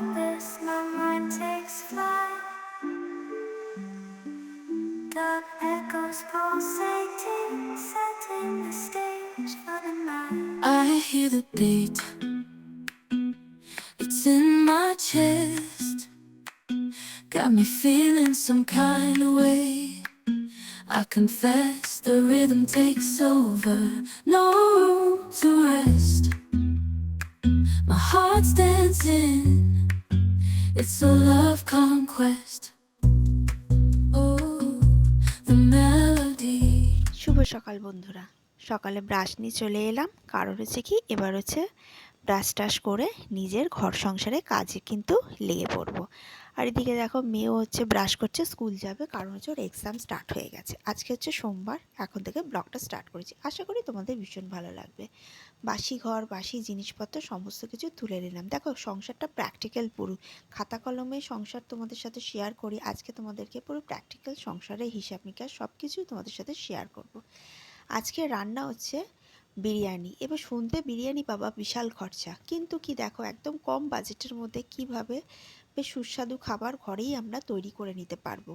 abyss, my mind takes flight. Dark echoes pulsating, setting the stage for the night. I hear the beat. It's in my chest. Got me feeling some kind of way. I confess the rhythm takes over. No room to rest. My heart's dancing. It's a love conquest. Oh, the melody. শুভ সকাল বন্ধুরা সকালে brush নিয়ে চলে এলাম কারণ হচ্ছে কি এবার হচ্ছে ব্রাশ টাশ করে নিজের ঘর সংসারে কাজে কিন্তু লেগে পড়ব। আর এদিকে দেখো মেয়েও হচ্ছে ব্রাশ করছে স্কুল যাবে, কারণ হচ্ছে ওর এক্সাম স্টার্ট হয়ে গেছে। আজকে হচ্ছে সোমবার, এখন থেকে ব্লগটা স্টার্ট করেছি। আশা করি তোমাদের ভীষণ ভালো লাগবে। বাসি ঘর, বাসি জিনিসপত্র, সমস্ত কিছু তুলে নিলাম। দেখো, সংসারটা প্র্যাকটিক্যাল পুরো। খাতা কলমে সংসার তোমাদের সাথে শেয়ার করি। আজকে তোমাদেরকে পুরো প্র্যাকটিক্যাল সংসারের হিসাব নিকাশ সব কিছুই তোমাদের সাথে শেয়ার করব। আজকে রান্না হচ্ছে বিরিয়ানি। এবার শুনতে বিরিয়ানি বাবা বিশাল খরচা। কিন্তু কি দেখো, একদম কম বাজেটের মধ্যে কীভাবে বেশ সুস্বাদু খাবার ঘরেই আমরা তৈরি করে নিতে পারব।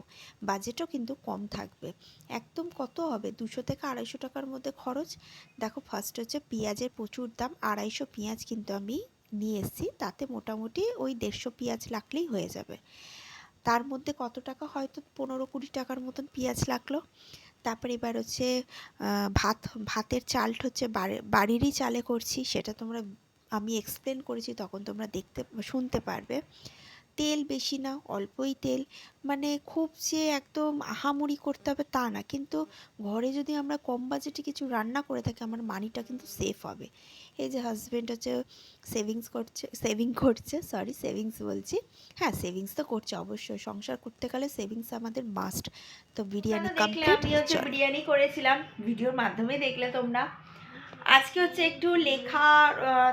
বাজেটও কিন্তু কম থাকবে। একদম কত হবে? দুশো থেকে আড়াইশো টাকার মধ্যে খরচ? দেখো ফার্স্ট হচ্ছে পেঁয়াজের প্রচুর দাম। আড়াইশো পেঁয়াজ কিন্তু আমি নিয়ে এসেছি। তাতে মোটামুটি ওই দেড়শো পেঁয়াজ লাগলেই হয়ে যাবে। তার মধ্যে কত টাকা? হয়তো পনেরো কুড়ি টাকার মতন পেঁয়াজ লাগল। তারপরে এবার হচ্ছে ভাত, ভাতের চালটা হচ্ছে বাড়িরই চালে করছি, সেটা তোমরা, আমি এক্সপ্লেন করেছি, তখন তোমরা দেখতে, শুনতে পারবে। তেল বেশি না অল্পই তেল। মানে খুব যে একদম আহামরি করতে হবে তা না। কিন্তু ঘরে যদি আমরা কম বাজেটে কিছু রান্না করে থাকি আমার মানিটা কিন্তু সেফ হবে। এই যে হাজব্যান্ড হচ্ছে সেভিংস করছে সেভিং করছে সরি সেভিংস বলছি। হ্যাঁ সেভিংস তো করছে অবশ্যই। সংসার করতে গেলে সেভিংস আমাদের মাস্ট তো বিরিয়ানি কমপ্লিট বিরিয়ানি করেছিলাম ভিডিওর মাধ্যমে দেখলে তোমরা। আজকে হচ্ছে একটু লেখা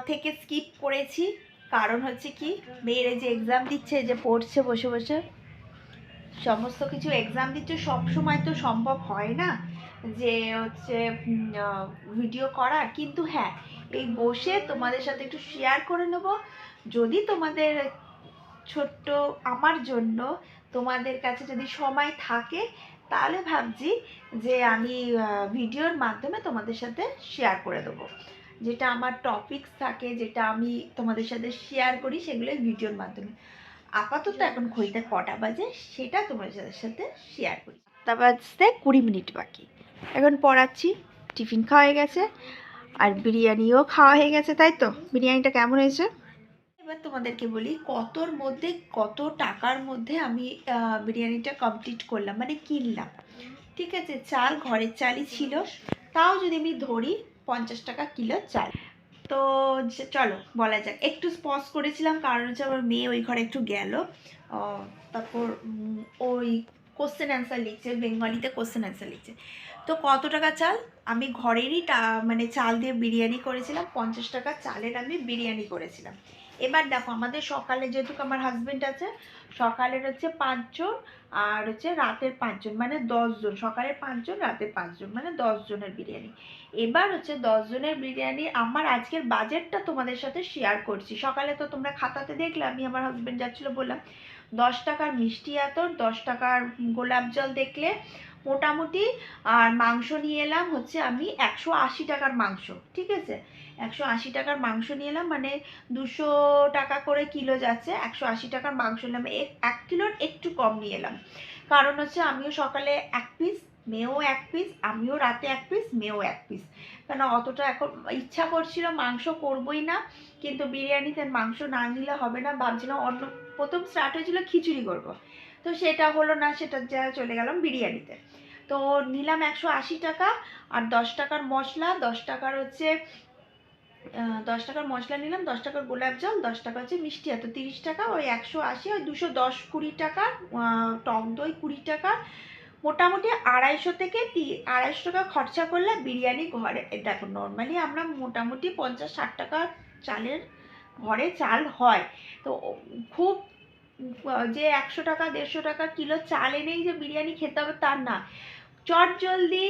থেকে স্কিপ করেছি। কারণ হচ্ছে কি, মেয়ের যে এক্সাম দিচ্ছে, যে পড়ছে, বসে বসে, সমস্ত কিছু এক্সাম দিচ্ছে, সব সময় তো সম্ভব হয় না যে হচ্ছে ভিডিও করা। কিন্তু হ্যাঁ এই বসে তোমাদের সাথে একটু শেয়ার করে নেব। যদি তোমাদের ছোট্ট আমার জন্য তোমাদের কাছে যদি সময় থাকে, তাহলে ভাবছি যে আমি ভিডিওর মাধ্যমে তোমাদের সাথে শেয়ার করে দেবো। যেটা আমার টপিকস থাকে যেটা আমি তোমাদের সাথে শেয়ার করি সেগুলো ভিডিওর মাধ্যমে। আপাতত এখন ঘড়িতে কটা বাজে সেটা তোমাদের সাথে সাথে শেয়ার করি। তা বাজতে কুড়ি মিনিট বাকি। এখন পড়াচ্ছি টিফিন খাওয়া হয়ে গেছে আর বিরিয়ানিও খাওয়া হয়ে গেছে তাই তো? বিরিয়ানিটা কেমন হয়েছে? এবার তোমাদেরকে বলি কতর মধ্যে কত টাকার মধ্যে আমি বিরিয়ানিটা কমপ্লিট করলাম মানে কিনলাম। ঠিক আছে চাল ঘরের চালই ছিল। তাও যদি আমি ধরি পঞ্চাশ টাকা কিলো চাল। তো চলো, বলা যাক। একটু স্পজ করেছিলাম, কারণ হচ্ছে আমার মেয়ে ওই ঘরে একটু গেল। তারপর ওই কোশ্চেন অ্যান্সার লিখছে বেঙ্গলিতে কোশ্চেন অ্যান্সার লিখছে। তো কত টাকা চাল? আমি ঘরেরই মানে চাল দিয়ে বিরিয়ানি করেছিলাম, পঞ্চাশ টাকা চালের আমি বিরিয়ানি করেছিলাম। এবার দেখো, আমাদের সকালে যেহেতু আমার হাজবেন্ড আছে, সকালের হচ্ছে পাঁচজন আর হচ্ছে রাতের পাঁচজন মানে দশজন। সকালের পাঁচজন, রাতের পাঁচজন মানে দশজনের বিরিয়ানি। এবার হচ্ছে দশজনের বিরিয়ানি আমার আজকের বাজেটটা তোমাদের সাথে শেয়ার করছি। সকালে তো তোমরা খাতাতে দেখলে, আমি আমার হাজবেন্ড যাচ্ছিল বললাম, দশ টাকার মিষ্টি আতর, দশ টাকার গোলাপ জল দেখলে মোটামুটি, আর মাংস নিয়ে এলাম হচ্ছে আমি একশো আশি টাকার মাংস, ঠিক আছে? একশো আশি টাকার মাংস নিয়ে এলাম মানে দুশো টাকা করে কিলো যাচ্ছে, একশো আশি টাকার মাংস নিলাম এক- কিলোর একটু কম নিয়ে এলাম। কারণ হচ্ছে আমিও সকালে এক পিস মেয়েও এক পিস আমিও রাতে এক পিস মেয়েও এক পিস কেন অতটা এখন ইচ্ছা করছিল মাংস করবই না, কিন্তু বিরিয়ানিতে মাংস না নিলে হবে না, ভাবছিলাম অন্য, প্রথম স্টার্ট হয়েছিল খিচুড়ি করব। তো সেটা হলো না, সেটা যা চলে গেলাম বিরিয়ানিতে। তো নিলাম একশো আশি টাকা আর দশ টাকার মশলা, দশ টাকার হচ্ছে দশ টাকার মশলা নিলাম, দশ টাকার গোলাপ জল, দশ টাকা হচ্ছে মিষ্টি এত তিরিশ টাকা, ওই একশো আশি ওই দুশো দশ কুড়ি টাকা টক দই কুড়ি টাকা। মোটামুটি আড়াইশো থেকে আড়াইশো টাকা খরচা করলে বিরিয়ানি ঘরে দেখো নর্মালি আমরা মোটামুটি পঞ্চাশ ষাট টাকা চালের ঘরে চাল হয়। তো খুব যে একশো টাকা, দেড়শো টাকা কিলো চাল এনেই যে বিরিয়ানি খেতে হবে তার না। চট জলদি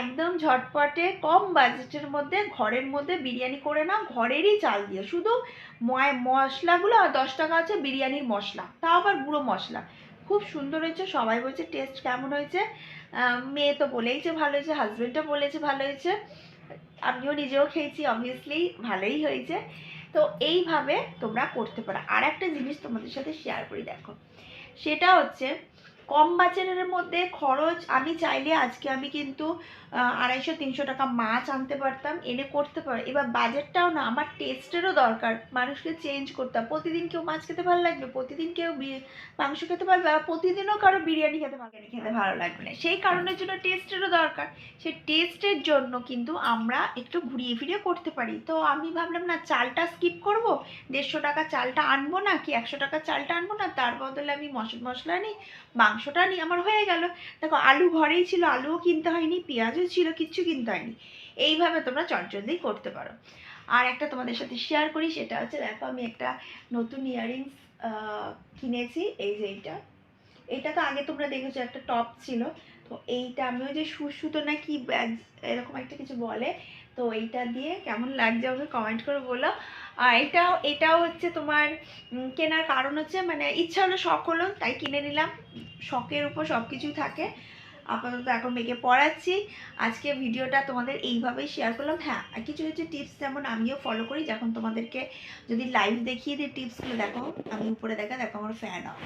একদম ঝটপটে কম বাজেটের মধ্যে ঘরের মধ্যে বিরিয়ানি করে নাও, ঘরেরই চাল দিয়ে। শুধু মশলাগুলো আর দশ টাকা হচ্ছে বিরিয়ানির মশলা। তাও আবার গুঁড়ো মশলা। খুব সুন্দর হয়েছে, সবাই বলছে টেস্ট কেমন হয়েছে? মেয়ে তো বলেইছে ভালো হয়েছে হাজব্যান্ডও বলেছে ভালো হয়েছে। আমিও নিজেও খেয়েছি অবভিয়াসলি ভালোই হয়েছে। তো এইভাবে তোমরা করতে পারো। আর একটা জিনিস তোমাদের সাথে শেয়ার করি, দেখো। সেটা হচ্ছে কম বাজারের মধ্যে খরচ আমি চাইলে আজকে আমি কিন্তু আড়াইশো, তিনশো টাকা মাছ আনতে পারতাম, এনে করতে পারো, এবার বাজেটটাও না, আমার টেস্টেরও দরকার। মানুষকে চেঞ্জ করতে হবে। প্রতিদিন কেউ মাছ খেতে ভালো লাগবে, প্রতিদিন কেউ মাংস খেতে পারবে আর প্রতিদিনও কারও বিরিয়ানি খেতে ভালো খেতে ভালো লাগবে না। সেই কারণের জন্য টেস্টেরও দরকার। সেই টেস্টের জন্য কিন্তু আমরা একটু ঘুরিয়ে ফিরিয়ে করতে পারি। তো আমি ভাবলাম, না, চালটা স্কিপ করব? দেড়শো টাকা চালটা আনব না কি? একশো টাকা চালটা আনব না? তার বদলে আমি মশলা মশলা নিই মাংসটা নিয়ে আমার হয়ে গেল। দেখো, আলু ঘরেই ছিল, আলুও কিনতে হয়নি, পেঁয়াজও ছিল, কিচ্ছু কিনতে হয়নি। এইভাবে তোমরা চটজলদি করতে পারো। আর একটা তোমাদের সাথে শেয়ার করি, সেটা হচ্ছে, দেখো, আমি একটা নতুন ইয়াররিংস কিনেছি। এই যে এইটা। এটা তো আগে তোমরা দেখেছ, একটা টপ ছিল। তো এইটা আমিও যে সুসুতো না কি এরকম একটা কিছু বলে, তো এইটা দিয়ে কেমন লাগছে আমাকে কমেন্ট করে বলো। আর এটাও এটাও হচ্ছে তোমার কেনার কারণ হচ্ছে মানে ইচ্ছা হলো শখ হলো, তাই কিনে নিলাম। শখের উপর সব কিছুই থাকে। আপাতত এখন মেয়েকে পড়াচ্ছি। আজকে ভিডিওটা তোমাদের এইভাবেই শেয়ার করলাম। হ্যাঁ কিছু কিছু টিপস যেমন আমিও ফলো করি, যখন তোমাদেরকে যদি লাইভ দেখিয়ে দিই টিপসগুলো দেখো, আমি উপরে দেখা, দেখো আমার ফ্যান অফ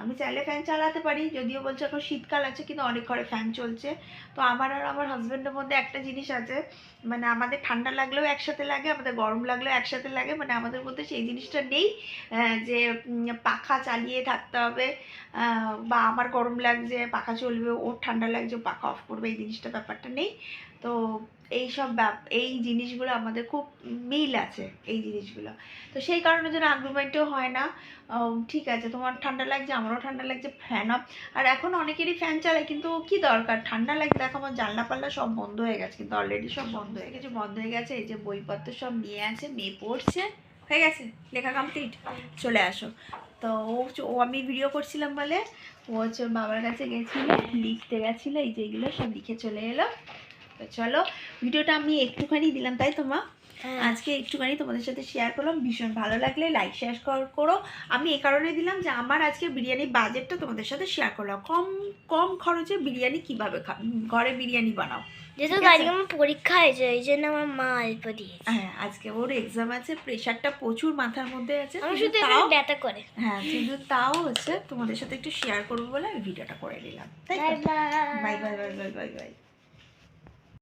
আমি চাইলে ফ্যান চালাতে পারি, যদিও বলছে এখন শীতকাল আছে, কিন্তু অনেক ঘরে ফ্যান চলছে। তো আমার আর আমার হাজব্যান্ডের মধ্যে একটা জিনিস আছে মানে আমাদের ঠান্ডা লাগলেও একসাথে লাগে, আমাদের গরম লাগলেও একসাথে লাগে মানে আমাদের মধ্যে সেই জিনিসটা নেই যে পাখা চালিয়ে থাকতে হবে বা আমার গরম লাগছে, পাখা চলবে, ওর ঠান্ডা লাগছে পাখা অফ করবে, এই জিনিসটা ব্যাপারটা নেই। তো এই সব ব্যাপ, এই জিনিসগুলো আমাদের খুব মিল আছে, এই জিনিসগুলো। তো সেই কারণে যেন আর্গুমেন্টও হয় না। ঠিক আছে, তোমার ঠান্ডা লাগছে, আমারও ঠান্ডা লাগছে ফ্যান অফ আর এখন অনেকেরই ফ্যান চালায়, কিন্তু কি দরকার? ঠান্ডা লাগছে দেখো আমার জানলা পাল্লা সব বন্ধ হয়ে গেছে, কিন্তু অলরেডি সব বন্ধ হয়ে গেছে, বন্ধ হয়ে গেছে, এই যে বইপত্র সব নিয়ে আছে, মেয়ে পড়ছে, হয়ে গেছে, লেখা কমপ্লিট চলে আসো। তো ও আমি ভিডিও করছিলাম বলে, ও হচ্ছে বাবার কাছে গেছিল, লিখতে গেছিল, এই যে এগুলো সব লিখে চলে এলো। তো চলো ভিডিওটা আমি একটুখানি দিলাম তাই তো মা? হ্যাঁ। আজকে একটুখানি তোমাদের সাথে শেয়ার করলাম ভীষণ ভালো লাগলে লাইক শেয়ার করো আমি এ কারণে দিলাম যে আমার আজকে বিরিয়ানি বাজেটটা তোমাদের সাথে শেয়ার করলাম। কম কম খরচে বিরিয়ানি কীভাবে ঘরে বিরিয়ানি বানাও যেহেতু আজকে আমার পরীক্ষা হয়েছে এই জন্য আমার মা অল্প দিয়েছে। হ্যাঁ আজকে ওর এক্সাম আছে প্রেশারটা প্রচুর মাথার মধ্যে আছে আমি শুধু তাও ব্যথা করে। হ্যাঁ কিন্তু তাও হচ্ছে তোমাদের সাথে একটু শেয়ার করব বলে আমি ভিডিওটা করে নিলাম তাই bye bye bye bye bye bye